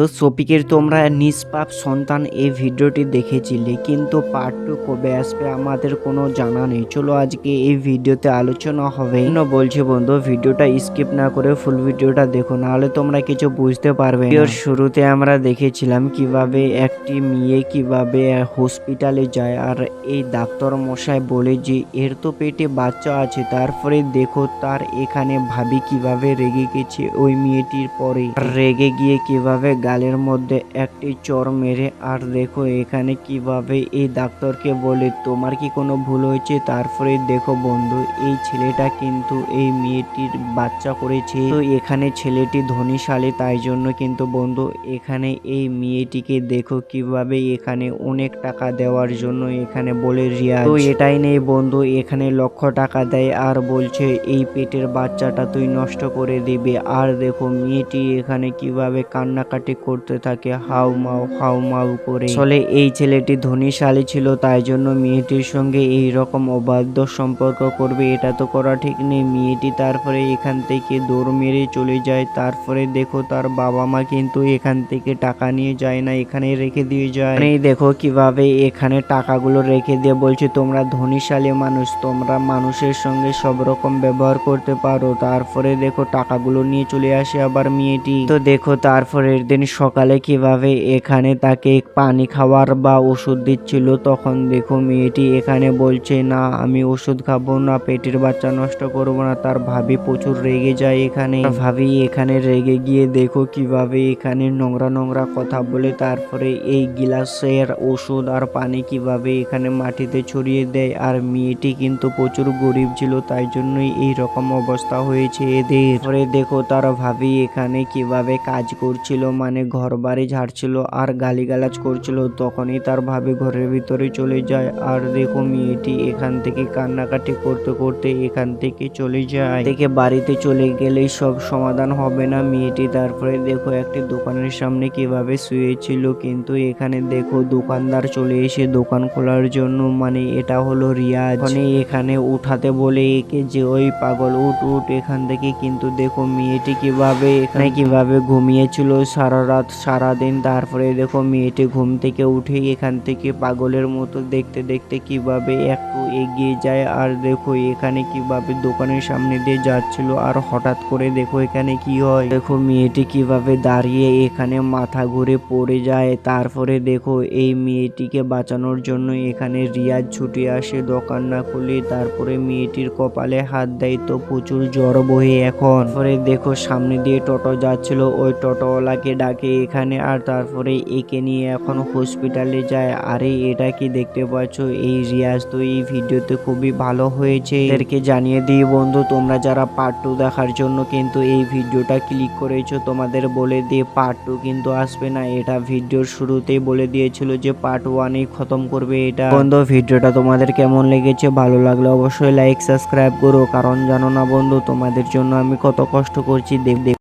তো সপিকের তোমরা নিষ্পাপ সন্তান এই ভিডিওটি দেখেছিলে, কিন্তু পার্ট টু কবে আসবে আমাদের কোনো জানা নেই। চলো আজকে এই ভিডিওতে আলোচনা হবে। না বলছি বন্ধু, ভিডিওটা স্কিপ না করে ফুল ভিডিওটা দেখো, নাহলে তোমরা কিছু বুঝতে পারবে। ভিডিওর শুরুতে আমরা দেখেছিলাম কীভাবে একটি মেয়ে কীভাবে হসপিটালে যায়, আর এই ডাক্তার মশাই বলে যে, এর তো পেটে বাচ্চা আছে, তারপরে দেখো তার এখানে ভাবি কীভাবে রেগে গেছে ওই মেয়েটির পরে। রেগে গিয়ে কীভাবে গালের মধ্যে একটি চর মেরে, আর দেখো এখানে কীভাবে এই ডাক্তারকে বলে, তোমার কি কোনো ভুল হয়েছে? তারপরে দেখো বন্ধু, এই ছেলেটা কিন্তু এই মেয়েটির বাচ্চা করেছে। তো এখানে ছেলেটি ধনীশালী, তাই জন্য কিন্তু বন্ধু, এখানে এই মেয়েটিকে দেখো কীভাবে এখানে অনেক টাকা দেওয়ার জন্য এখানে বলে রিয়া তো এটাই নেই বন্ধু, এখানে লক্ষ টাকা দেয় আর বলছে, এই পেটের বাচ্চাটা তুই নষ্ট করে দিবি। আর দেখো মেয়েটি এখানে কীভাবে কান্নাকাটি করতে থাকে, হাউ মাউ হাউ মাউ করে। ফলে এই ছেলেটি ধনীশালী ছিল, তাই জন্য মেয়েটির সঙ্গে এই রকম অবাধ্য সম্পর্ক করবে, এটা তো করা ঠিক নেই। মেয়েটি তারপরে এখান থেকে দৌড় মেরে চলে যায়, তারপরে দেখো তার বাবা মা কিন্তু এখান থেকে টাকা নিয়ে যায় না, এখানে রেখে দিয়ে যায়। এই দেখো কীভাবে এখানে টাকাগুলো রেখে দিয়ে বলছে, তোমরা ধনীশালী মানুষ, তোমরা মানুষের সঙ্গে সব রকম ব্যবহার করতে পারো। তারপরে দেখো টাকাগুলো নিয়ে চলে আসে আবার মেয়েটি। তো দেখো তারপরের দিন সকালে কীভাবে এখানে তাকে পানি খাওয়ার বা ওষুধ দিচ্ছিল তখন দেখো মেয়েটি এখানে বলছে, না, আমি ওষুধ খাব না, পেটের বাচ্চা নষ্ট করব না, তার ভাবি প্রচুর রেগে যায় এখানে। ভাবি এখানে রেগে গিয়ে দেখো কীভাবে এখানে নোংরা নোংরা কথা বলে, তারপরে এই গিলাসের ওষুধ আর পানি কীভাবে এখানে মাটিতে ছড়িয়ে দেয়। আর মেয়েটি কিন্তু প্রচুর গরিব ছিল, তাই জন্যই এই রকম অবস্থা হয়েছে এদের। পরে দেখো তার ভাবি এখানে কীভাবে কাজ করছিল মানে ঘর বাড়ি ঝাড়ছিল আর গালিগালাজ করছিল, তখনই তার ভাবি ঘরের ভিতরে চলে যায়। আর দেখো, মেয়েটি এখান থেকে কান্নাকাটি করতে করতে এখান থেকে চলে যায়। থেকে বাড়িতে চলে গেলেই সব সমাধান হবে না। মেয়েটি তারপরে দেখো, একটি দোকানের সামনে কীভাবে শুয়েছিল। কিন্তু এখানে দেখো, দোকানদার চলে এসে দোকান খোলার জন্য মানে এটা হলো রিয়াজ। মানে এখানে উঠাতে বলে একে যে ওই পাগল, উঠ উঠ, এখান থেকে। কিন্তু দেখো, মেয়েটি কীভাবে এখানে কীভাবে ঘুমিয়েছিল, সারা রাত সারা দিন তারপরে দেখো মেয়েটি ঘুম থেকে উঠে এখান থেকে পাগলের মতো দেখতে দেখতে কীভাবে একটু এগিয়ে যায় আর দেখো এখানে কীভাবে দোকানের সামনে দিয়ে যাচ্ছিল আর হঠাৎ করে দেখো এখানে কি হয়। দেখো মেয়েটি কীভাবে দাঁড়িয়ে এখানে মাথা ঘুরে পড়ে যায়। তারপরে দেখো এই মেয়েটিকে বাঁচানোর জন্য এখানে রিয়াজ ছুটে আসে দোকান না খুলে। তারপরে মেয়েটির কপালে হাত দেয় তো প্রচুর জ্বর বহে এখন। পরে দেখো সামনে দিয়ে টোটো যাচ্ছিল। ওই টোটোওয়ালাকে ডাকে এখানে আর তারপরে একে নিয়ে এখন হসপিটালে যায়। আরে, এটা কি দেখতে পাচ্ছ? এই রিয়াজ তো এই ভিডিওতে খুবই ভালো হয়েছে। এদেরকে জানিয়ে দিই বন্ধু, তোমরা যারা পার্ট টু দেখার জন্য কিন্তু এই ভিডিওটা ক্লিক করেছ, তোমাদের বলে দিয়ে পার্ট টু কিন্তু আসবে না। এটা ভিডিওর শুরুতেই বলে দিয়েছিল যে পার্ট ওয়ানেই খতম করবে এটা। বন্ধু, ভিডিওটা তোমাদের কেমন লেগেছে? ভালো লাগলে অবশ্যই লাইক সাবস্ক্রাইব করো। কারণ জানো না বন্ধু, তোমাদের জন্য আমি কত কষ্ট করছি। দেখ